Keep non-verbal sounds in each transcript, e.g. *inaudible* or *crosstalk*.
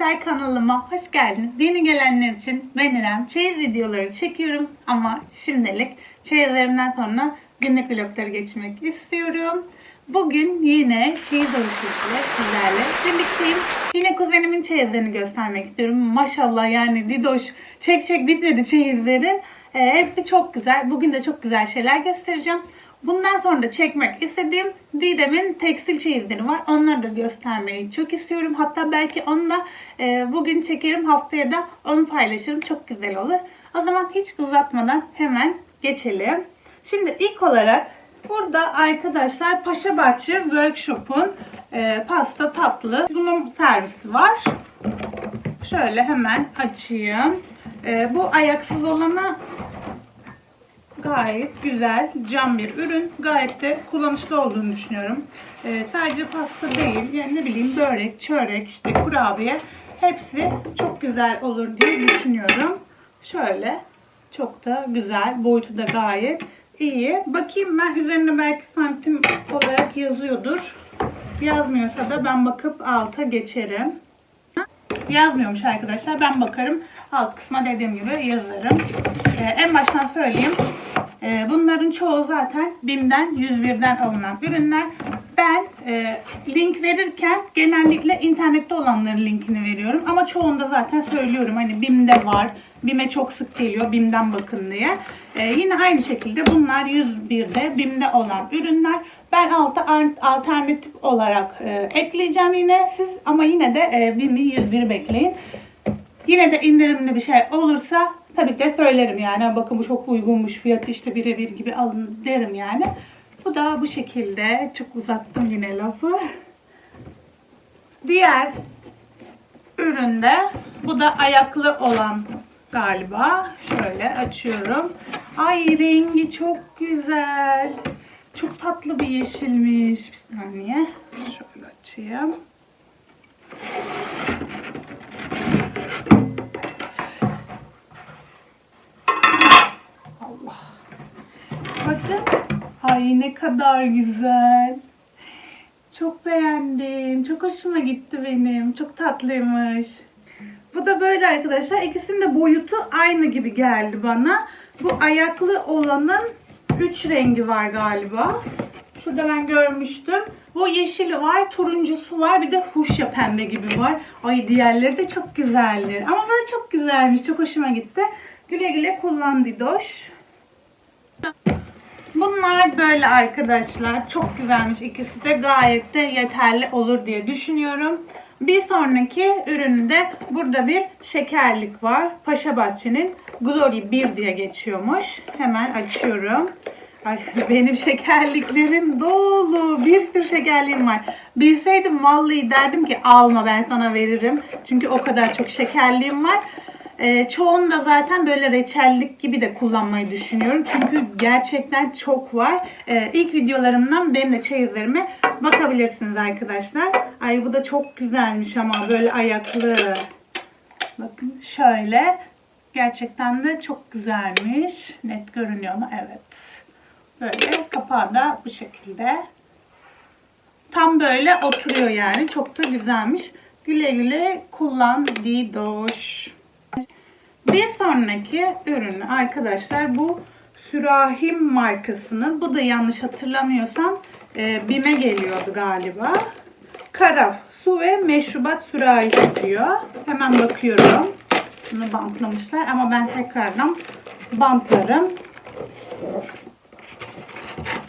arkadaşlar kanalıma hoş geldiniz. Yeni gelenler için ben İrem. Çeyiz videoları çekiyorum ama şimdilik çeyizlerimden sonra günlük vlogları geçmek istiyorum. Bugün yine çeyiz alışverişiyle sizlerle birlikteyim. Yine kuzenimin çeyizlerini göstermek istiyorum. Maşallah yani Didoş çek çek bitmedi çeyizlerin. Ee, hepsi çok güzel. Bugün de çok güzel şeyler göstereceğim. Bundan sonra da çekmek istediğim Didem'in tekstil çeyizleri var. Onları da göstermeyi çok istiyorum. Hatta belki onu da e, bugün çekerim. Haftaya da onu paylaşırım. Çok güzel olur. O zaman hiç uzatmadan hemen geçelim. Şimdi ilk olarak burada arkadaşlar Paşabahçe Workshop'un e, pasta tatlı sunum servisi var. Şöyle hemen açayım. E, bu ayaksız olanı gayet güzel, cam bir ürün. Gayet de kullanışlı olduğunu düşünüyorum. Ee, sadece pasta değil, yani ne bileyim börek, çörek, işte kurabiye hepsi çok güzel olur diye düşünüyorum. Şöyle çok da güzel, boyutu da gayet iyi. Bakayım ben üzerinde belki santim olarak yazıyordur. Yazmıyorsa da ben bakıp alta geçerim. Yazmıyormuş arkadaşlar. Ben bakarım. Alt kısma dediğim gibi yazarım. Ee, en baştan söyleyeyim. Ee, bunların çoğu zaten BİM'den 101'den alınan ürünler. Ben e, link verirken genellikle internette olanların linkini veriyorum. Ama çoğunda zaten söylüyorum. Hani BİM'de var. BİM'e çok sık geliyor. BİM'den bakın diye. Ee, yine aynı şekilde bunlar 101'de BİM'de olan ürünler. Ben alta alternatif olarak e, ekleyeceğim yine siz ama yine de e, BİM'i 101 bekleyin. Yine de indirimli bir şey olursa tabii ki de söylerim yani. Bakın bu çok uygunmuş fiyatı işte birebir gibi alın derim yani. Bu da bu şekilde. Çok uzattım yine lafı. Diğer üründe bu da ayaklı olan galiba. Şöyle açıyorum. Ay rengi çok güzel. Çok tatlı bir yeşilmiş. Bir saniye. Şöyle açayım. Bakın. Ay ne kadar güzel. Çok beğendim. Çok hoşuma gitti benim. Çok tatlıymış. Bu da böyle arkadaşlar. İkisinin de boyutu aynı gibi geldi bana. Bu ayaklı olanın 3 rengi var galiba. Şurada ben görmüştüm. Bu yeşili var, turuncusu var, bir de huşya pembe gibi var. Ay diğerleri de çok güzeldir. Ama bana çok güzelmiş, çok hoşuma gitti. Güle güle kullan Didoş. Bunlar böyle arkadaşlar. Çok güzelmiş ikisi de gayet de yeterli olur diye düşünüyorum. Bir sonraki ürünü de burada bir şekerlik var. Paşa Bahçe'nin Glory 1 diye geçiyormuş. Hemen açıyorum. Ay *laughs* benim şekerliklerim dolu. Bir sürü şekerliğim var. Bilseydim vallahi derdim ki alma ben sana veririm. Çünkü o kadar çok şekerliğim var. Ee, çoğunu da zaten böyle reçellik gibi de kullanmayı düşünüyorum. Çünkü gerçekten çok var. Ee, ilk videolarımdan benim de çeyizlerime bakabilirsiniz arkadaşlar. Ay bu da çok güzelmiş ama böyle ayaklı. Bakın şöyle. Gerçekten de çok güzelmiş. Net görünüyor mu? Evet. Böyle kapağı da bu şekilde. Tam böyle oturuyor yani. Çok da güzelmiş. Güle güle kullan Didoş. Bir sonraki ürün arkadaşlar bu Sürahim markasının. Bu da yanlış hatırlamıyorsam e, BİM'e geliyordu galiba. Karaf su ve meşrubat sürahisi diyor. Hemen bakıyorum. Bunu bantlamışlar ama ben tekrardan bantlarım.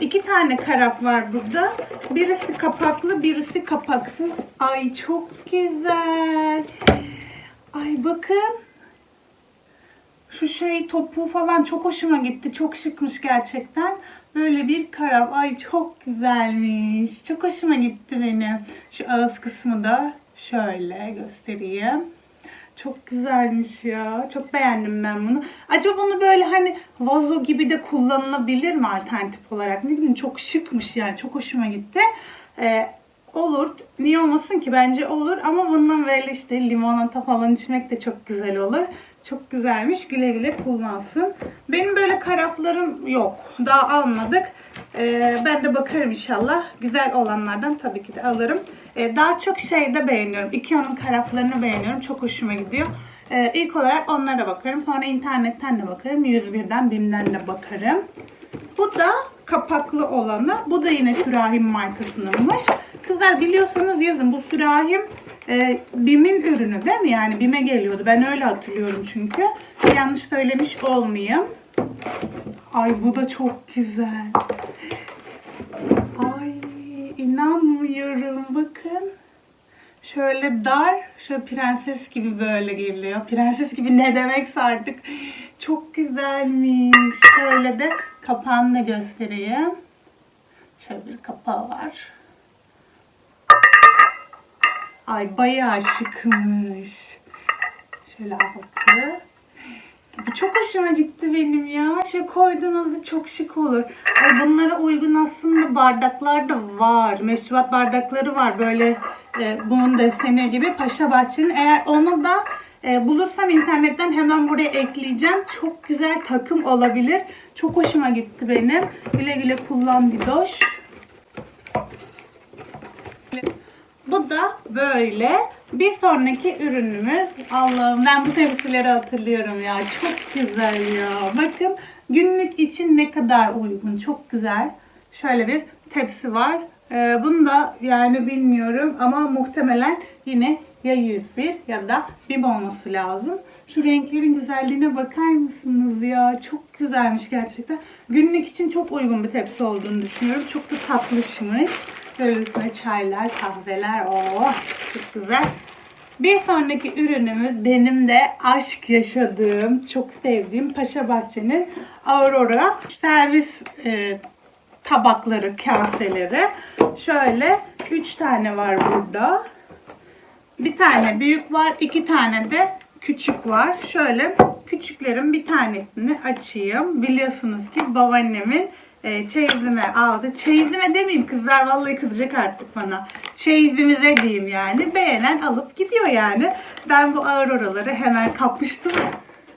İki tane karaf var burada. Birisi kapaklı, birisi kapaksız. Ay çok güzel. Ay bakın. Şu şey topuğu falan çok hoşuma gitti. Çok şıkmış gerçekten. Böyle bir karaf. Ay çok güzelmiş. Çok hoşuma gitti benim. Şu ağız kısmı da şöyle göstereyim. Çok güzelmiş ya. Çok beğendim ben bunu. Acaba bunu böyle hani vazo gibi de kullanılabilir mi alternatif olarak? Ne bileyim çok şıkmış yani. Çok hoşuma gitti. Ee, olur. Niye olmasın ki? Bence olur. Ama bundan böyle işte limonata falan içmek de çok güzel olur. Çok güzelmiş. Güle güle kullansın. Benim böyle karaflarım yok. Daha almadık. Ee, ben de bakarım inşallah. Güzel olanlardan tabii ki de alırım. Ee, daha çok şeyde beğeniyorum. Ikea'nın karaflarını beğeniyorum. Çok hoşuma gidiyor. Ee, ilk olarak onlara bakarım. Sonra internetten de bakarım. 101'den BİM'den de bakarım. Bu da kapaklı olanı. Bu da yine Sürahim markasınınmış. Kızlar biliyorsanız yazın. Bu Sürahim e, BİM'in ürünü değil mi? Yani BİM'e geliyordu. Ben öyle hatırlıyorum çünkü. Yanlış söylemiş olmayayım. Ay bu da çok güzel. Ay inanmıyorum. Bakın. Şöyle dar, şöyle prenses gibi böyle geliyor. Prenses gibi ne demekse artık. Çok güzelmiş. Şöyle de kapağını da göstereyim. Şöyle bir kapağı var. Ay bayağı şıkmış. Şöyle altı. Bu çok hoşuma gitti benim ya. Şey koyduğunuzda çok şık olur. Ay bunlara uygun aslında bardaklar da var. Meşrubat bardakları var. Böyle e, bunun deseni gibi Paşa Bahçe'nin. Eğer onu da e, bulursam internetten hemen buraya ekleyeceğim. Çok güzel takım olabilir. Çok hoşuma gitti benim. Güle güle kullan Didoş. Bu da böyle. Bir sonraki ürünümüz. Allah'ım ben bu tepsileri hatırlıyorum ya. Çok güzel ya. Bakın günlük için ne kadar uygun. Çok güzel. Şöyle bir tepsi var. Ee, bunu da yani bilmiyorum ama muhtemelen yine ya 101 ya da BİM olması lazım. Şu renklerin güzelliğine bakar mısınız ya? Çok güzelmiş gerçekten. Günlük için çok uygun bir tepsi olduğunu düşünüyorum. Çok da tatlışmış. Böyle üstüne çaylar, kahveler. Oh çok güzel. Bir sonraki ürünümüz benim de aşk yaşadığım, çok sevdiğim Paşa Bahçe'nin Aurora servis e, tabakları, kaseleri. Şöyle 3 tane var burada. Bir tane büyük var, iki tane de küçük var. Şöyle küçüklerin bir tanesini açayım. Biliyorsunuz ki babaannemin e, çeyizime aldı. Çeyizime demeyeyim kızlar vallahi kızacak artık bana. Çeyizimize diyeyim yani. Beğenen alıp gidiyor yani. Ben bu auroraları hemen kapmıştım.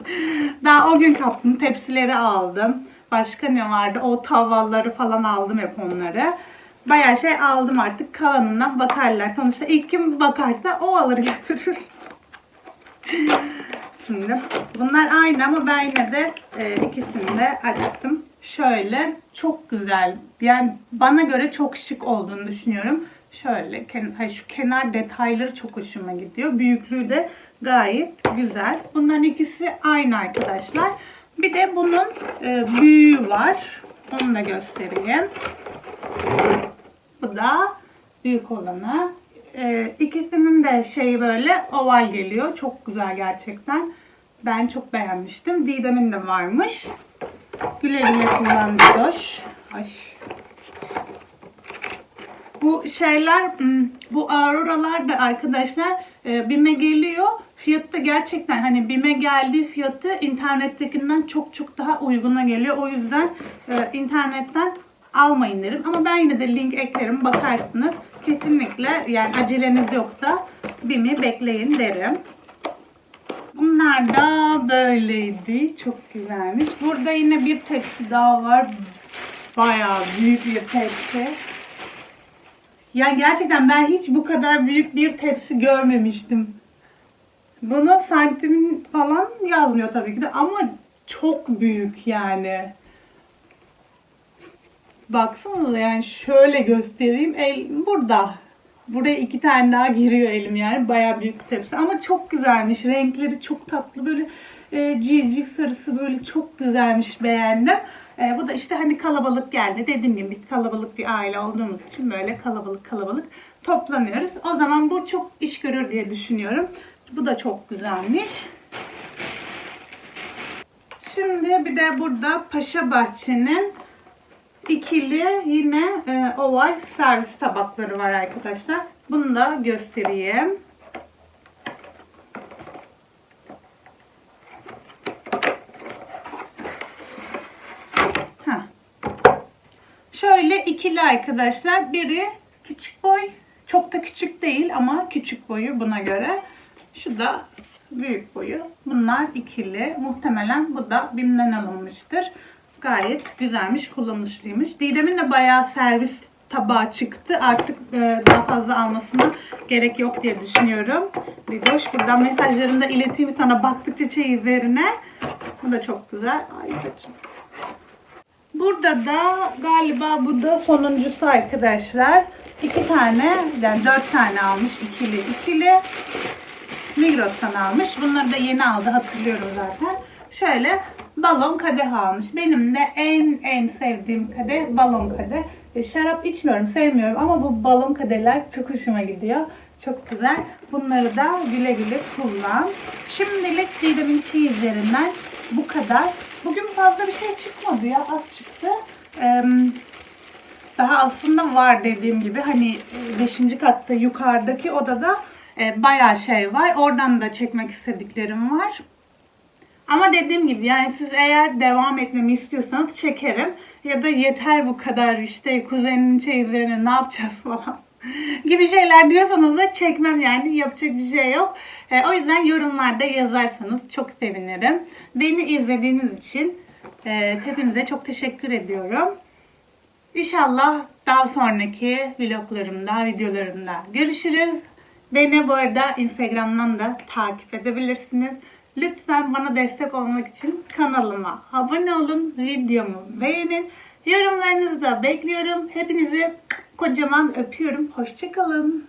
*laughs* Daha o gün kaptım. Tepsileri aldım. Başka ne vardı? O tavalları falan aldım hep onları. Bayağı şey aldım artık. Kalanından bakarlar. Sonuçta ilk kim bakarsa o alır götürür. *laughs* Şimdi bunlar aynı ama ben yine de e, ikisini de açtım. Şöyle çok güzel. Yani bana göre çok şık olduğunu düşünüyorum. Şöyle şu kenar detayları çok hoşuma gidiyor. Büyüklüğü de gayet güzel. Bunların ikisi aynı arkadaşlar. Bir de bunun e, büyüğü var. Onu da göstereyim. Bu da büyük olanı. Ee, ikisinin de şeyi böyle oval geliyor. Çok güzel gerçekten. Ben çok beğenmiştim. Didem'in de varmış. Güle güle kullan Didoş. Ay. Bu şeyler, hmm, bu Aurora'lar da arkadaşlar e, BİM'e geliyor. Fiyatı da gerçekten hani BİM'e geldiği fiyatı internettekinden çok çok daha uyguna geliyor. O yüzden e, internetten almayın derim. Ama ben yine de link eklerim bakarsınız. Kesinlikle yani aceleniz yoksa BİM'i bekleyin derim. Bunlar da böyleydi. Çok güzelmiş. Burada yine bir tepsi daha var. Bayağı büyük bir tepsi. Yani gerçekten ben hiç bu kadar büyük bir tepsi görmemiştim. Bunu santim falan yazmıyor tabii ki de ama çok büyük yani. Baksanıza yani şöyle göstereyim. El burada. Buraya iki tane daha giriyor elim yani. Bayağı büyük bir tepsi. Ama çok güzelmiş. Renkleri çok tatlı. Böyle e, civciv sarısı böyle çok güzelmiş. Beğendim. E, bu da işte hani kalabalık geldi. Dediğim gibi biz kalabalık bir aile olduğumuz için böyle kalabalık kalabalık toplanıyoruz. O zaman bu çok iş görür diye düşünüyorum. Bu da çok güzelmiş. Şimdi bir de burada Paşa Bahçe'nin ikili yine e, oval servis tabakları var arkadaşlar. Bunu da göstereyim. Şöyle ikili arkadaşlar. Biri küçük boy. Çok da küçük değil ama küçük boyu buna göre. Şu da büyük boyu. Bunlar ikili. Muhtemelen bu da BİM'den alınmıştır. Gayet güzelmiş, kullanışlıymış. Didem'in de bayağı servis tabağı çıktı. Artık e, daha fazla almasına gerek yok diye düşünüyorum. Didoş buradan mesajlarını da ileteyim sana baktıkça çeyizlerine. Bu da çok güzel. Ay saçım. Burada da galiba bu da sonuncusu arkadaşlar. İki tane, yani dört tane almış. ikili ikili. Migros'tan almış. Bunları da yeni aldı hatırlıyorum zaten. Şöyle balon kadeh almış. Benim de en en sevdiğim kadeh balon kadeh. E, şarap içmiyorum, sevmiyorum ama bu balon kadehler çok hoşuma gidiyor. Çok güzel. Bunları da güle güle kullan. Şimdilik Didem'in çeyizlerinden bu kadar. Bugün fazla bir şey çıkmadı ya. Az çıktı. Eee daha aslında var dediğim gibi hani 5. katta yukarıdaki odada e, bayağı şey var. Oradan da çekmek istediklerim var. Ama dediğim gibi yani siz eğer devam etmemi istiyorsanız çekerim. Ya da yeter bu kadar işte kuzeninin çeyizlerini ne yapacağız *laughs* falan gibi şeyler diyorsanız da çekmem yani yapacak bir şey yok. E, o yüzden yorumlarda yazarsanız çok sevinirim. Beni izlediğiniz için e, hepinize çok teşekkür ediyorum. İnşallah daha sonraki vloglarımda, videolarımda görüşürüz. Beni bu arada Instagram'dan da takip edebilirsiniz. Lütfen bana destek olmak için kanalıma abone olun, videomu beğenin. Yorumlarınızı da bekliyorum. Hepinizi kocaman öpüyorum. Hoşçakalın.